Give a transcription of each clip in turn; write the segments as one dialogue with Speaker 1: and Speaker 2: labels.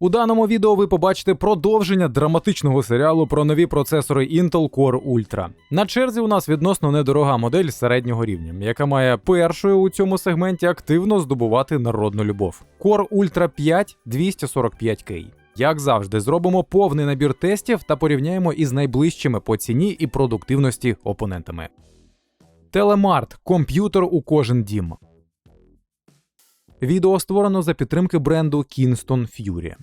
Speaker 1: У даному відео ви побачите продовження драматичного серіалу про нові процесори Intel Core Ultra. На черзі у нас відносно недорога модель середнього рівня, яка має першою у цьому сегменті активно здобувати народну любов. Core Ultra 5 245K. Як завжди, зробимо повний набір тестів та порівняємо із найближчими по ціні і продуктивності опонентами. Телемарт комп'ютер у кожен дім. Відео створено за підтримки бренду Kingston Fury.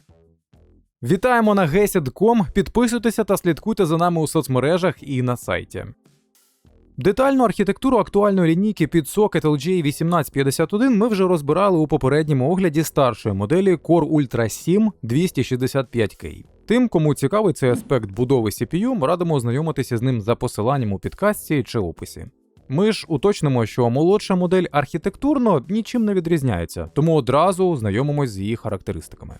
Speaker 1: Вітаємо на GESID.com, Підписуйтеся та слідкуйте за нами у соцмережах і на сайті. Детальну архітектуру актуальної лінійки під сокет LG 1851 ми вже розбирали у попередньому огляді старшої моделі Core Ultra 7 265K. Тим, кому цікавий цей аспект будови CPU, радимо ознайомитися з ним за посиланням у підкастці чи описі. Ми ж уточнимо, що молодша модель архітектурно нічим не відрізняється, тому одразу знайомимось з її характеристиками.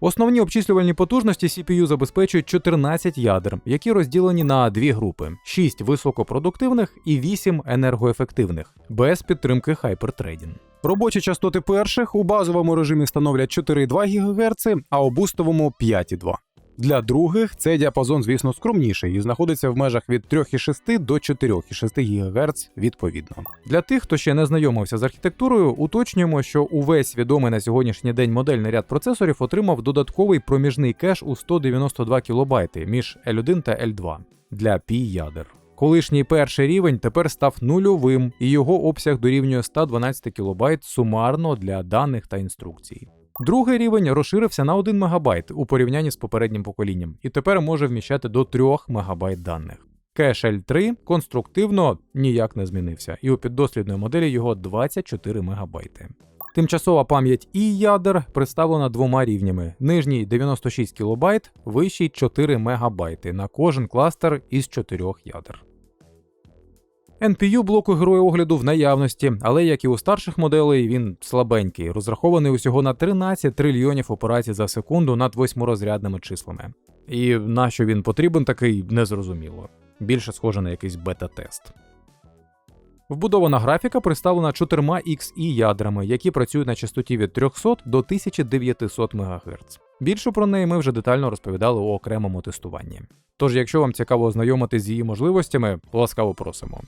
Speaker 1: Основні обчислювальні потужності CPU забезпечують 14 ядер, які розділені на дві групи: 6 високопродуктивних і 8 енергоефективних, без підтримки хайпертредінг. Робочі частоти перших у базовому режимі становлять 4,2 ГГц, а у бустовому 5,2. Для других цей діапазон, звісно, скромніший і знаходиться в межах від 3,6 до 4,6 ГГц відповідно. Для тих, хто ще не знайомився з архітектурою, уточнюємо, що увесь відомий на сьогоднішній день модельний ряд процесорів отримав додатковий проміжний кеш у 192 кБ між L1 та L2 для пі ядер. Колишній перший рівень тепер став нульовим, і його обсяг дорівнює 112 кБ сумарно для даних та інструкцій. Другий рівень розширився на 1 МБ у порівнянні з попереднім поколінням, і тепер може вміщати до 3 МБ даних. Кеш L3 конструктивно ніяк не змінився, і у піддослідної моделі його 24 МБ. Тимчасова пам'ять і ядер представлена двома рівнями: нижній 96 кБ, вищий 4 МБ на кожен кластер із 4 ядер. NPU блоку героя огляду в наявності, але як і у старших моделей, він слабенький, розрахований усього на 13 трильйонів операцій за секунду над восьмирозрядними числами. І на що він потрібен, такий незрозуміло. Більше схоже на якийсь бета-тест. Вбудована графіка представлена 4 XE ядрами, які працюють на частоті від 300 до 1900 МГц. Більше про неї ми вже детально розповідали у окремому тестуванні. Тож, якщо вам цікаво ознайомитись з її можливостями, ласкаво просимо.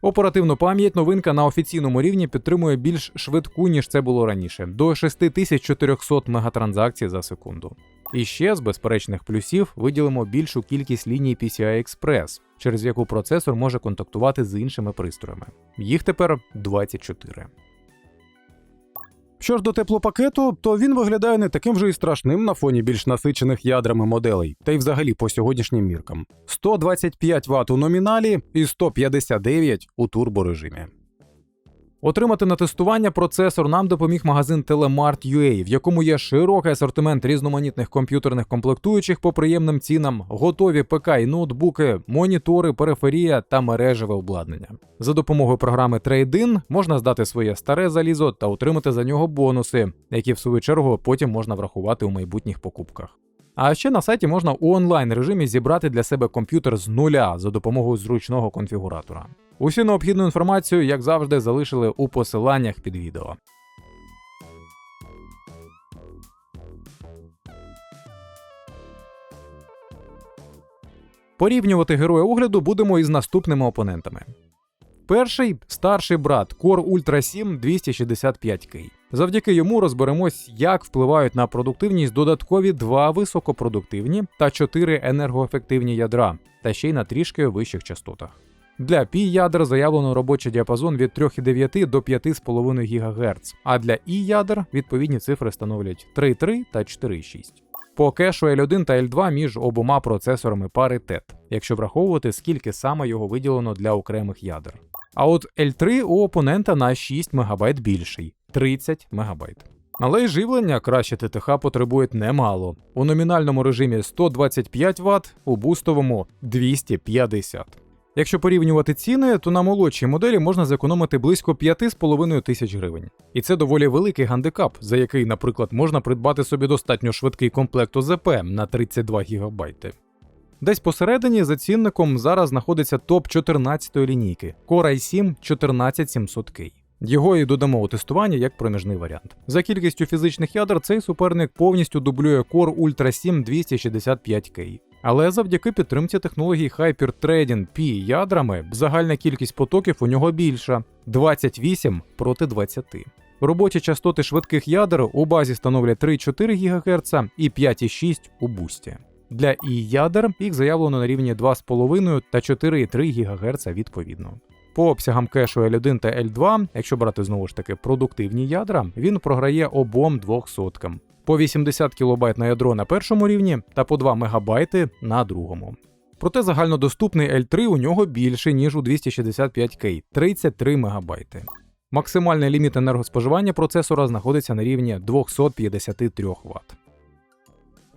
Speaker 1: Оперативну пам'ять новинка на офіційному рівні підтримує більш швидку, ніж це було раніше, до 6400 мегатранзакцій за секунду. І ще з безперечних плюсів виділимо більшу кількість ліній PCI Express, через яку процесор може контактувати з іншими пристроями. Їх тепер 24. Що ж до теплопакету, то він виглядає не таким вже і страшним на фоні більш насичених ядрами моделей, та й взагалі по сьогоднішнім міркам: 125 Вт у номіналі і 159 у турборежимі. Отримати на тестування процесор нам допоміг магазин Telemart.ua, в якому є широкий асортимент різноманітних комп'ютерних комплектуючих по приємним цінам, готові ПК і ноутбуки, монітори, периферія та мережеве обладнання. За допомогою програми Trade-in можна здати своє старе залізо та отримати за нього бонуси, які в свою чергу потім можна врахувати у майбутніх покупках. А ще на сайті можна у онлайн режимі зібрати для себе комп'ютер з нуля за допомогою зручного конфігуратора. Усю необхідну інформацію, як завжди, залишили у посиланнях під відео. Порівнювати героя огляду будемо із наступними опонентами. Перший старший брат Core Ultra 7 265K. Завдяки йому розберемось, як впливають на продуктивність додаткові два високопродуктивні та чотири енергоефективні ядра, та ще й на трішки вищих частотах. Для пі ядер заявлено робочий діапазон від 3,9 до 5,5 ГГц, а для і ядер відповідні цифри становлять 3,3 та 4,6. По кешу L1 та L2 між обома процесорами паритет, якщо враховувати, скільки саме його виділено для окремих ядер. А от L3 у опонента на 6 МБ більший 30 МБ. Але й живлення краще ТТХ потребує немало. У номінальному режимі 125 Вт, у бустовому 250. Якщо порівнювати ціни, то на молодшій моделі можна зекономити близько 5,5 тисяч гривень. І це доволі великий гандикап, за який, наприклад, можна придбати собі достатньо швидкий комплект ОЗП на 32 ГБ. Десь посередині за цінником зараз знаходиться топ 14 лінійки Core i7 14700K. Його і додамо у тестування як проміжний варіант. За кількістю фізичних ядер цей суперник повністю дублює Core Ultra 7 265K. Але завдяки підтримці технології Hyper-Threading P ядрами загальна кількість потоків у нього більша 28 проти 20. Робочі частоти швидких ядер у базі становлять 3,4 ГГц і 5,6 у бусті. Для і ядер їх заявлено на рівні 2,5 та 4,3 ГГц відповідно. По обсягам кешу L1 та L2, якщо брати знову ж таки продуктивні ядра, він програє обом двох соткам. По 80 кБ на ядро на першому рівні та по 2 МБ на другому. Проте загальнодоступний L3 у нього більший, ніж у 265K 33 МБ. Максимальний ліміт енергоспоживання процесора знаходиться на рівні 253 Вт.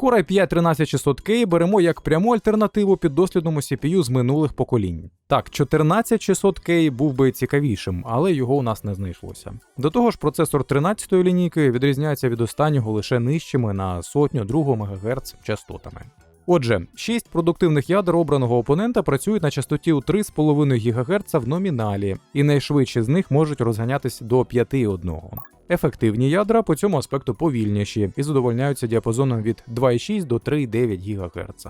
Speaker 1: Core i5 13600K беремо як пряму альтернативу піддослідному CPU з минулих поколінь. Так, 14600K був би цікавішим, але його у нас не знайшлося. До того ж, процесор 13-ї лінійки відрізняється від останнього лише нижчими на сотню 2 МГц частотами. Отже, 6 продуктивних ядер обраного опонента працюють на частоті у 3,5 ГГц в номіналі, і найшвидші з них можуть розганятись до 5,1. Ефективні ядра по цьому аспекту повільніші і задовольняються діапазоном від 2,6 до 3,9 ГГц.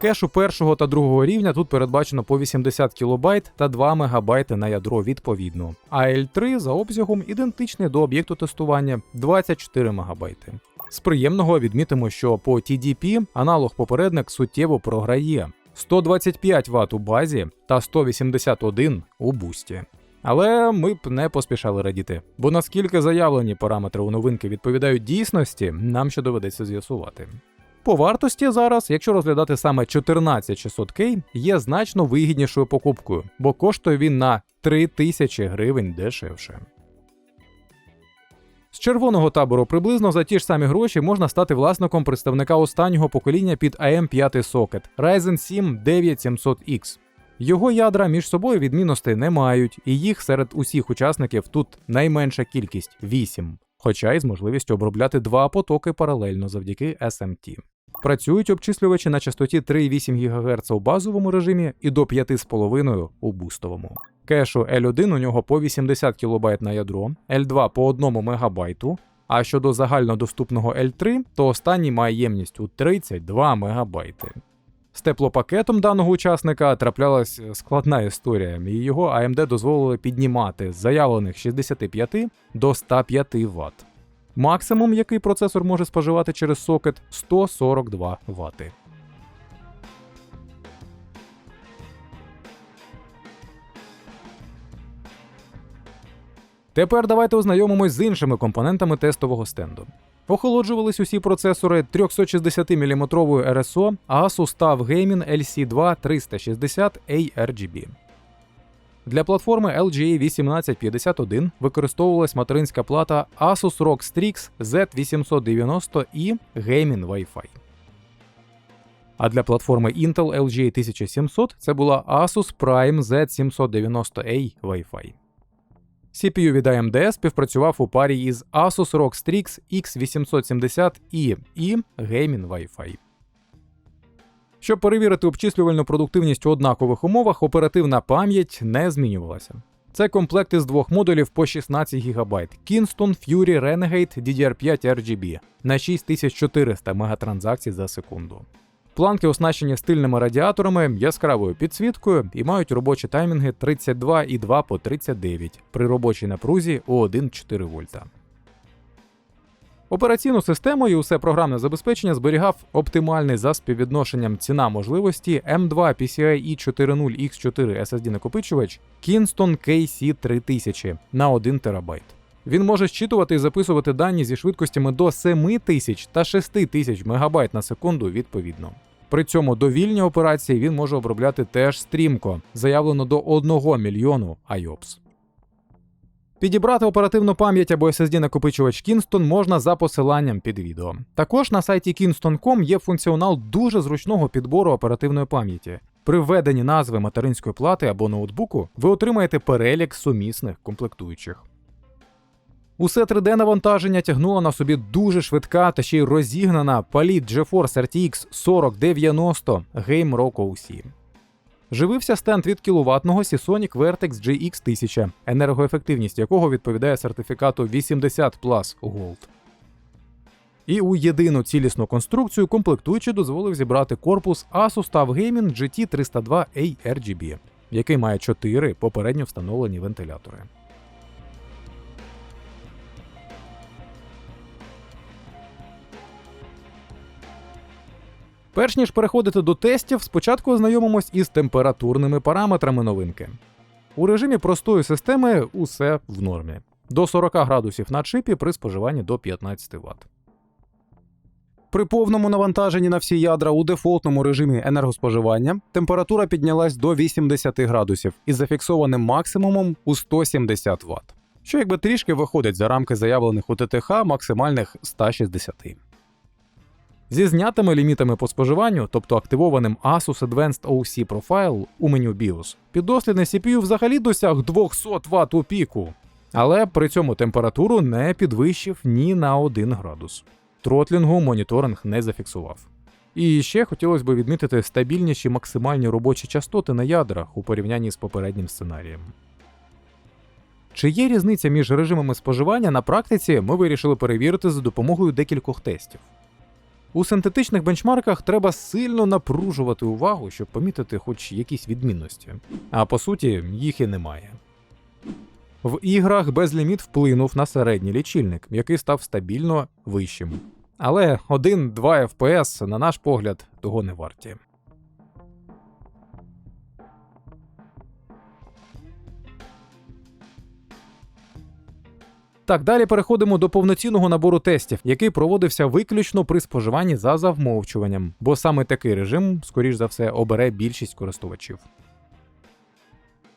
Speaker 1: Кешу першого та другого рівня тут передбачено по 80 кБ та 2 МБ на ядро відповідно. А L3 за обсягом ідентичний до об'єкту тестування 24 МБ. З приємного відмітимо, що по TDP аналог попередник суттєво програє 125 Вт у базі та 181 у бусті. Але ми б не поспішали радіти, бо наскільки заявлені параметри у новинки відповідають дійсності, нам ще доведеться з'ясувати. По вартості зараз, якщо розглядати саме 14600K, є значно вигіднішою покупкою, бо коштує він на 3000 гривень дешевше. З червоного табору приблизно за ті ж самі гроші можна стати власником представника останнього покоління під AM5 сокет Ryzen 7 9700X. Його ядра між собою відмінностей не мають, і їх серед усіх учасників тут найменша кількість 8, хоча й з можливістю обробляти два потоки паралельно завдяки SMT. Працюють обчислювачі на частоті 3,8 ГГц у базовому режимі і до 5,5 у бустовому. Кешу L1 у нього по 80 кБ на ядро, L2 по 1 МБ, а щодо загальнодоступного L3, то останній має ємність у 32 МБ. З теплопакетом даного учасника траплялась складна історія, і його AMD дозволили піднімати з заявлених 65 до 105 Вт. Максимум, який процесор може споживати через сокет 142 Вт. Тепер давайте ознайомимось з іншими компонентами тестового стенду. Охолоджувались усі процесори 360-мм RSO Asus TUF Gaming LC2 360 ARGB. Для платформи LGA 1851 використовувалась материнська плата Asus ROG Strix Z890 і Gaming Wi-Fi. А для платформи Intel LGA 1700 це була Asus Prime Z790A Wi-Fi. CPU від AMD співпрацював у парі із Asus ROG Strix X870i і Gaming Wi-Fi. Щоб перевірити обчислювальну продуктивність у однакових умовах, оперативна пам'ять не змінювалася. Це комплект із двох модулів по 16 ГБ Kingston Fury Renegade DDR5 RGB на 6400 мегатранзакцій за секунду. Планки оснащені стильними радіаторами, яскравою підсвіткою і мають робочі таймінги 32 і 2 по 39 при робочій напрузі у 1,4 вольта. Операційну систему і усе програмне забезпечення зберігав оптимальний за співвідношенням ціна можливості M2 PCIe 4.0 X4 SSD накопичувач Kingston KC3000 на 1 ТБ. Він може щитувати і записувати дані зі швидкостями до 7000 та 6000 МБ на секунду відповідно. При цьому довільні операції він може обробляти теж стрімко, заявлено до 1 мільйону IOPS. Підібрати оперативну пам'ять або SSD накопичувач Kingston можна за посиланням під відео. Також на сайті Kingston.com є функціонал дуже зручного підбору оперативної пам'яті. При введенні назви материнської плати або ноутбуку ви отримаєте перелік сумісних комплектуючих. Усе 3D-навантаження тягнуло на собі дуже швидка та ще й розігнана Palit GeForce RTX 4090 Game Rock OC. живився стенд від кіловатного Seasonic Vertex GX 1000, енергоефективність якого відповідає сертифікату 80 Plus Gold. І у єдину цілісну конструкцію комплектуючий дозволив зібрати корпус Asus TUF Gaming GT302A RGB, який має 4 попередньо встановлені вентилятори. Перш ніж переходити до тестів, спочатку ознайомимось із температурними параметрами новинки. У режимі простої системи усе в нормі. До 40 градусів на чипі при споживанні до 15 Вт. При повному навантаженні на всі ядра у дефолтному режимі енергоспоживання температура піднялась до 80 градусів із зафіксованим максимумом у 170 Вт, що якби трішки виходить за рамки заявлених у ТТХ максимальних 160. Зі знятими лімітами по споживанню, тобто активованим Asus Advanced OC Profile у меню BIOS, піддослідний CPU взагалі досяг 200 Вт у піку, але при цьому температуру не підвищив ні на 1 градус. Тротлінгу моніторинг не зафіксував. І ще хотілося б відмітити стабільніші максимальні робочі частоти на ядрах у порівнянні з попереднім сценарієм. Чи є різниця між режимами споживання на практиці, ми вирішили перевірити за допомогою декількох тестів. У синтетичних бенчмарках треба сильно напружувати увагу, щоб помітити хоч якісь відмінності, а по суті, їх і немає. В іграх безліміт вплинув на середній лічильник, який став стабільно вищим. Але 1-2 FPS, на наш погляд, того не варті. Так, далі переходимо до повноцінного набору тестів, який проводився виключно при споживанні за завмовчуванням, бо саме такий режим, скоріш за все, обере більшість користувачів.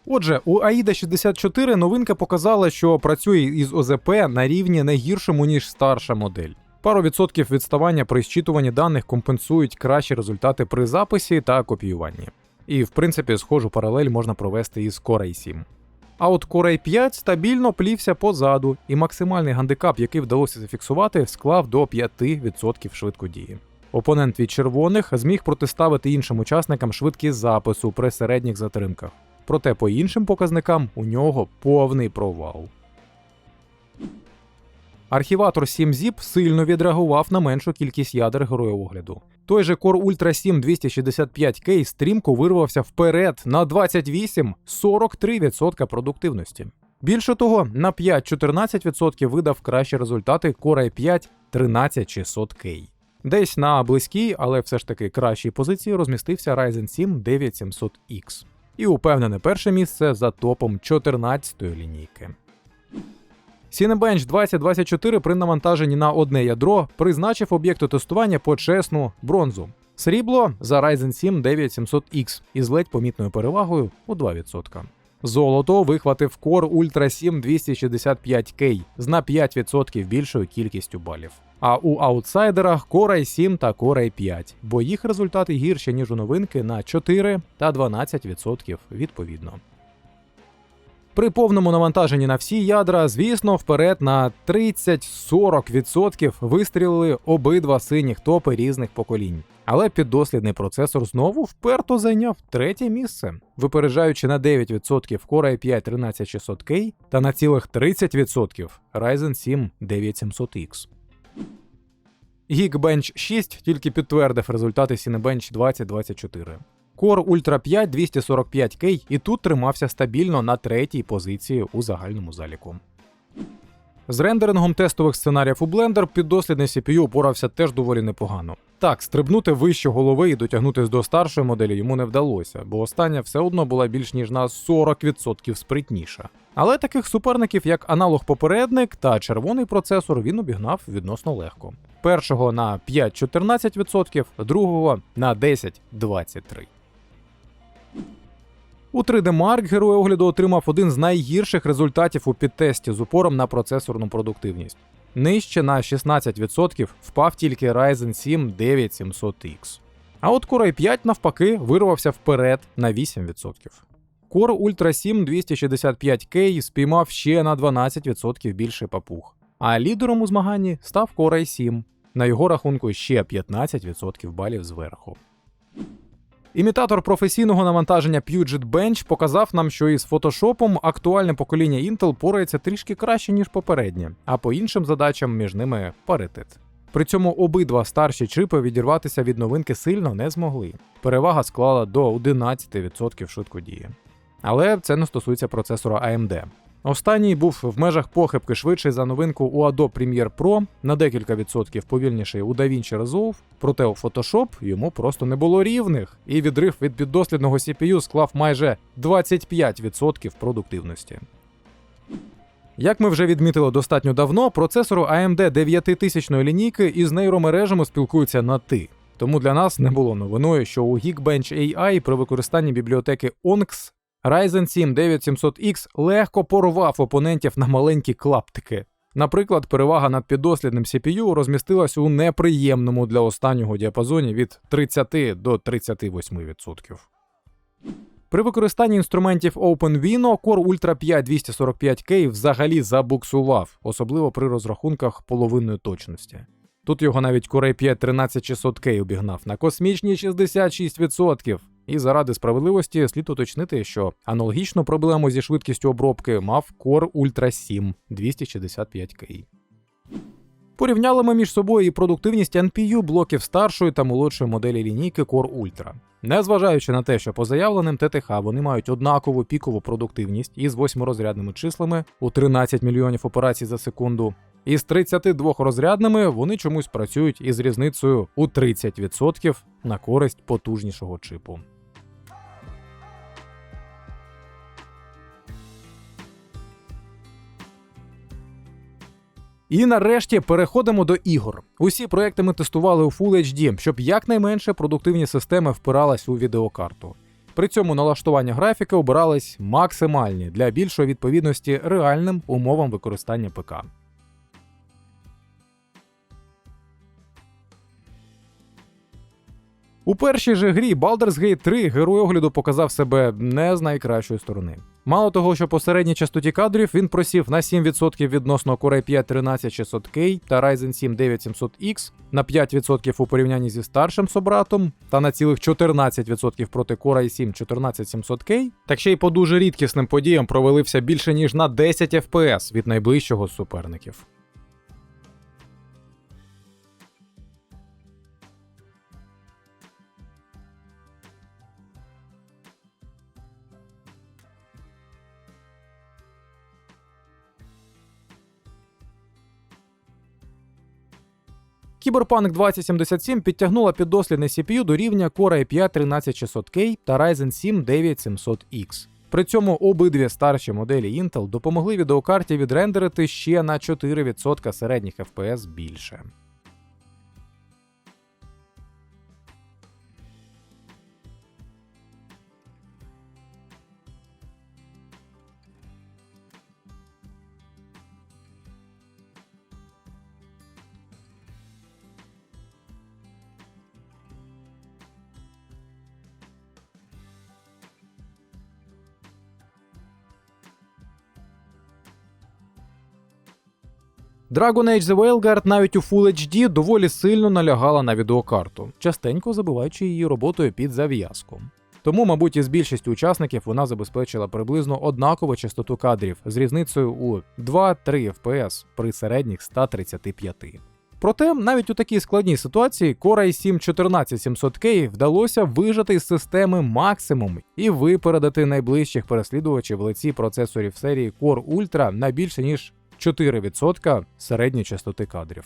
Speaker 1: Отже, у AIDA 64 новинка показала, що працює із ОЗП на рівні не гіршому, ніж старша модель. Пару відсотків відставання при зчитуванні даних компенсують кращі результати при записі та копіюванні. І, в принципі, схожу паралель можна провести із Core i 7. А от i 5 стабільно плівся позаду, і максимальний гандикап, який вдалося зафіксувати, склав до 5% швидкодії. Опонент від червоних зміг протиставити іншим учасникам швидкість запису при середніх затримках. Проте по іншим показникам у нього повний провал. Архіватор 7-ZIP сильно відреагував на меншу кількість ядер героя огляду. Той же Core Ultra 7 265K стрімко вирвався вперед на 28-43% продуктивності. Більше того, на 5-14% видав кращі результати Core i 5 13600K. Десь на близькій, але все ж таки кращій позиції розмістився Ryzen 7 9700X. І упевнене перше місце за топом 14-ї лінійки. Cinebench 2024 при навантаженні на одне ядро призначив об'єкту тестування почесну бронзу. Срібло за Ryzen 7 9700X із ледь помітною перевагою у 2%. Золото вихватив Core Ultra 7 265K з на 5% більшою кількістю балів. А у аутсайдерах Core i 7 та Core i 5, бо їх результати гірші, ніж у новинки на 4 та 12% відповідно. При повному навантаженні на всі ядра, звісно, вперед на 30-40% вистрілили обидва синіх топи різних поколінь. Але піддослідний процесор знову вперто зайняв третє місце, випереджаючи на 9% Core i 5 13600K та на цілих 30% Ryzen 7 9700X. Geekbench 6 тільки підтвердив результати Cinebench 2024. Core Ultra 5 245K і тут тримався стабільно на третій позиції у загальному заліку. З рендерингом тестових сценаріїв у Blender піддослідний CPU упорався теж доволі непогано. Так, стрибнути вище голови і дотягнутися до старшої моделі йому не вдалося, бо остання все одно була більш ніж на 40% спритніша. Але таких суперників, як аналог попередник та червоний процесор, він обігнав відносно легко. Першого на 5-14%, другого на 10-23%. У 3D Mark герой огляду отримав один з найгірших результатів у підтесті з упором на процесорну продуктивність. Нижче на 16% впав тільки Ryzen 7 9700X. А от Core i 5 навпаки вирвався вперед на 8%. Core Ultra 7 265K спіймав ще на 12% більше папуг. А лідером у змаганні став Core i 7. На його рахунку ще 15% балів зверху. Імітатор професійного навантаження Puget Bench показав нам, що із фотошопом актуальне покоління Intel порається трішки краще, ніж попереднє, а по іншим задачам між ними паритет. При цьому обидва старші чипи відірватися від новинки сильно не змогли. Перевага склала до 11% швидкодії. Але це не стосується процесора AMD. Останній був в межах похибки швидший за новинку у Adobe Premiere Pro на декілька відсотків повільніший у DaVinci Resolve, проте у Photoshop йому просто не було рівних, і відрив від піддослідного CPU склав майже 25% продуктивності. Як ми вже відмітили достатньо давно, процесору AMD 9000 лінійки із нейромережами спілкуються на ти. Тому для нас не було новиною, що у Geekbench AI при використанні бібліотеки ONX Ryzen 7 9700X легко порвав опонентів на маленькі клаптики. Наприклад, перевага над піддослідним CPU розмістилась у неприємному для останнього діапазоні від 30 до 38%. При використанні інструментів OpenVINO Core Ultra 5 245K взагалі забуксував, особливо при розрахунках половинної точності. Тут його навіть Core 5 13600K обігнав на космічні 66%. І заради справедливості слід уточнити, що аналогічну проблему зі швидкістю обробки мав Core Ultra 7 265K. Порівняли ми між собою і продуктивність NPU блоків старшої та молодшої моделі лінійки Core Ultra. Незважаючи на те, що по заявленим ТТХ вони мають однакову пікову продуктивність із восьмирозрядними числами у 13 мільйонів операцій за секунду, із 32 розрядними вони чомусь працюють із різницею у 30% на користь потужнішого чипу. І нарешті переходимо до ігор. Усі проекти ми тестували у Full HD, щоб якнайменше продуктивні системи впирались у відеокарту. При цьому налаштування графіки обирались максимальні для більшої відповідності реальним умовам використання ПК. У першій же грі Baldur's Gate 3 герой огляду показав себе не з найкращої сторони. Мало того, що по середній частоті кадрів він просів на 7% відносно Core 5 13600K та Ryzen 7 9700X, на 5% у порівнянні зі старшим собратом, та на цілих 14% проти Core i 7 14700K, так ще й по дуже рідкісним подіям провалився більше ніж на 10 FPS від найближчого з суперників. Cyberpunk 2077 підтягнула піддослідний CPU до рівня Core i 5 13600K та Ryzen 7 9700X. При цьому обидві старші моделі Intel допомогли відеокарті відрендерити ще на 4% середніх FPS більше. Dragon Age The Veilguard навіть у Full HD доволі сильно налягала на відеокарту, частенько забиваючи її роботою під зав'язку. Тому, мабуть, із більшістю учасників вона забезпечила приблизно однакову частоту кадрів з різницею у 2-3 FPS при середніх 135. Проте, навіть у такій складній ситуації Core i 7 14700K вдалося вижати з системи максимум і випередити найближчих переслідувачів в лиці процесорів серії Core Ultra на більше ніж 4% середньої частоти кадрів.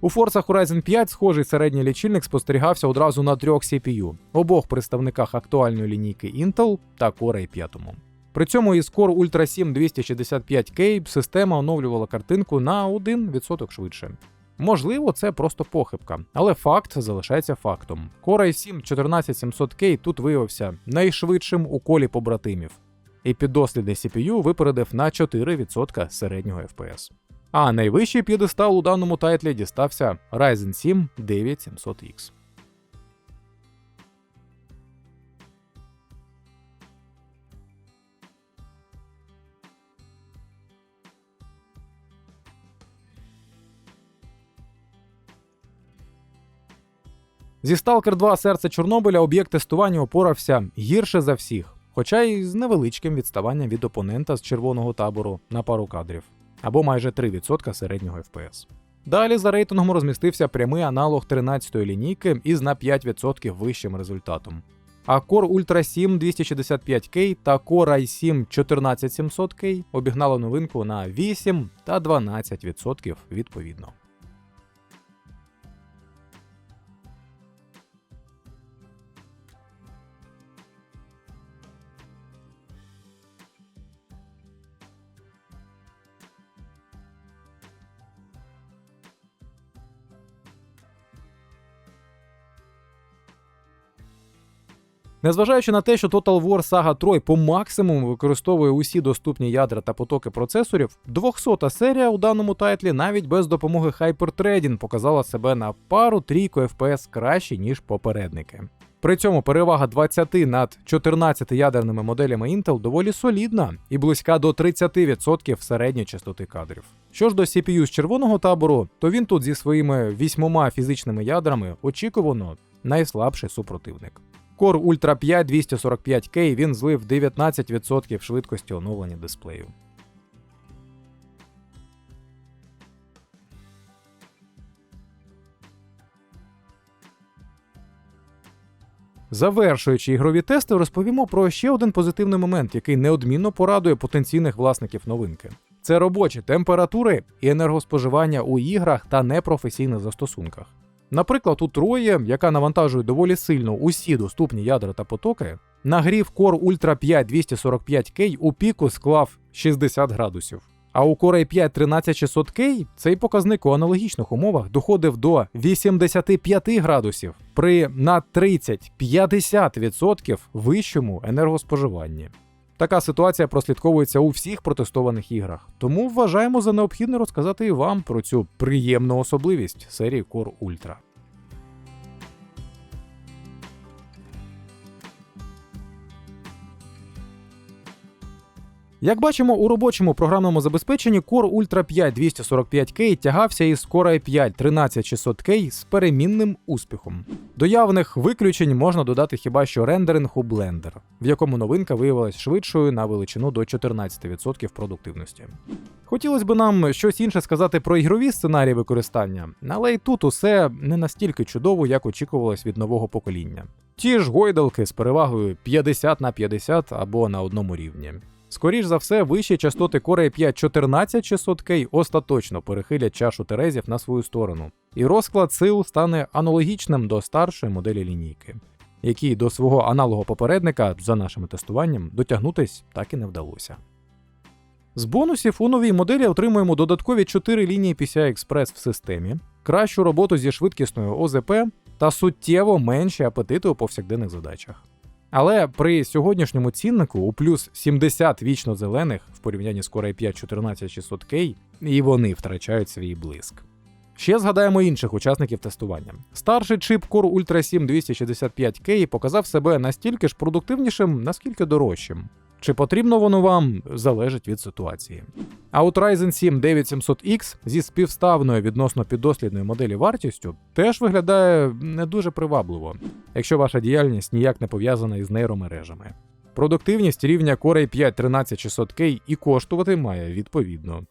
Speaker 1: У Forza Horizon 5 схожий середній лічильник спостерігався одразу на трьох CPU, обох представниках актуальної лінійки Intel та Core i 5. При цьому із Core Ultra 7 265K система оновлювала картинку на 1% швидше. Можливо, це просто похибка, але факт залишається фактом. Core i 7 14700K тут виявився найшвидшим у колі побратимів, і піддослідний CPU випередив на 4% середнього FPS. А найвищий п'єдестал у даному тайтлі дістався Ryzen 7 9700X. Зі Stalker 2 серце Чорнобиля об'єкт тестування опорався гірше за всіх, хоча й з невеличким відставанням від опонента з червоного табору на пару кадрів, або майже 3% середнього FPS. Далі за рейтингом розмістився прямий аналог 13-ї лінійки із на 5% вищим результатом. А Core Ultra 7 265K та Core i7 14700K обігнали новинку на 8 та 12% відповідно. Незважаючи на те, що Total War Saga Troy по максимуму використовує усі доступні ядра та потоки процесорів, 200-та серія у даному тайтлі навіть без допомоги Hyperthreading показала себе на пару трійку FPS краще, ніж попередники. При цьому перевага 20 над 14 ядерними моделями Intel доволі солідна і близька до 30% середньої частоти кадрів. Що ж до CPU з червоного табору, то він тут зі своїми вісьмома фізичними ядрами очікувано найслабший супротивник. Core Ultra 5 245K він злив 19% швидкості оновлення дисплею. Завершуючи ігрові тести, розповімо про ще один позитивний момент, який неодмінно порадує потенційних власників новинки. Це робочі температури і енергоспоживання у іграх та непрофесійних застосунках. Наприклад, у Троє, яка навантажує доволі сильно усі доступні ядра та потоки, нагрів Core Ultra 5 245K у піку склав 60 градусів. А у Core i5 13600K цей показник у аналогічних умовах доходив до 85 градусів при на 30-50% вищому енергоспоживанні. Така ситуація прослідковується у всіх протестованих іграх, тому вважаємо за необхідне розказати і вам про цю приємну особливість серії Core Ultra. Як бачимо, у робочому програмному забезпеченні Core Ultra 5 245K тягався із Core i5 13600K з перемінним успіхом. До явних виключень можна додати хіба що рендеринг у Blender, в якому новинка виявилась швидшою на величину до 14% продуктивності. Хотілося б нам щось інше сказати про ігрові сценарії використання, але і тут усе не настільки чудово, як очікувалось від нового покоління. Ті ж гойдалки з перевагою 50 на 50 або на одному рівні. Скоріш за все, вищі частоти Core i5 14600K остаточно перехилять чашу Терезів на свою сторону, і розклад сил стане аналогічним до старшої моделі лінійки, якій до свого аналогу попередника, за нашим тестуванням, дотягнутись так і не вдалося. З бонусів у новій моделі отримуємо додаткові 4 лінії PCI Express в системі, кращу роботу зі швидкісною ОЗП та суттєво менші апетити у повсякденних задачах. Але при сьогоднішньому ціннику у плюс 70 вічно зелених в порівнянні з Core i5 14600K, і вони втрачають свій блиск. Ще згадаємо інших учасників тестування. Старший чип Core Ultra 7 265K показав себе настільки ж продуктивнішим, наскільки дорожчим. Чи потрібно воно вам залежить від ситуації. А от Ryzen 7 9700X зі співставною відносно піддослідної моделі вартістю теж виглядає не дуже привабливо, якщо ваша діяльність ніяк не пов'язана із нейромережами. Продуктивність рівня Core i5 13600K і коштувати має відповідно.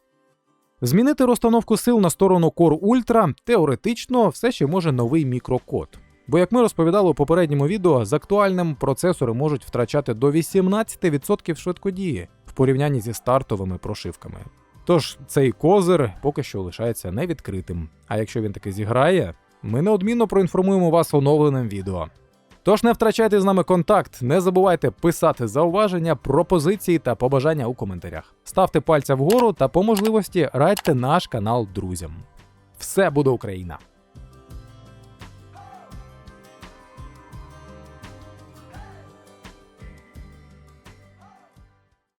Speaker 1: Змінити розстановку сил на сторону Core Ultra теоретично все ще може новий мікрокод. Бо, як ми розповідали у попередньому відео, з актуальним процесори можуть втрачати до 18% швидкодії в порівнянні зі стартовими прошивками. Тож цей козир поки що лишається невідкритим. А якщо він таки зіграє, ми неодмінно проінформуємо вас оновленим відео. Тож не втрачайте з нами контакт, не забувайте писати зауваження, пропозиції та побажання у коментарях. Ставте пальця вгору та по можливості радьте наш канал друзям. Все буде Україна!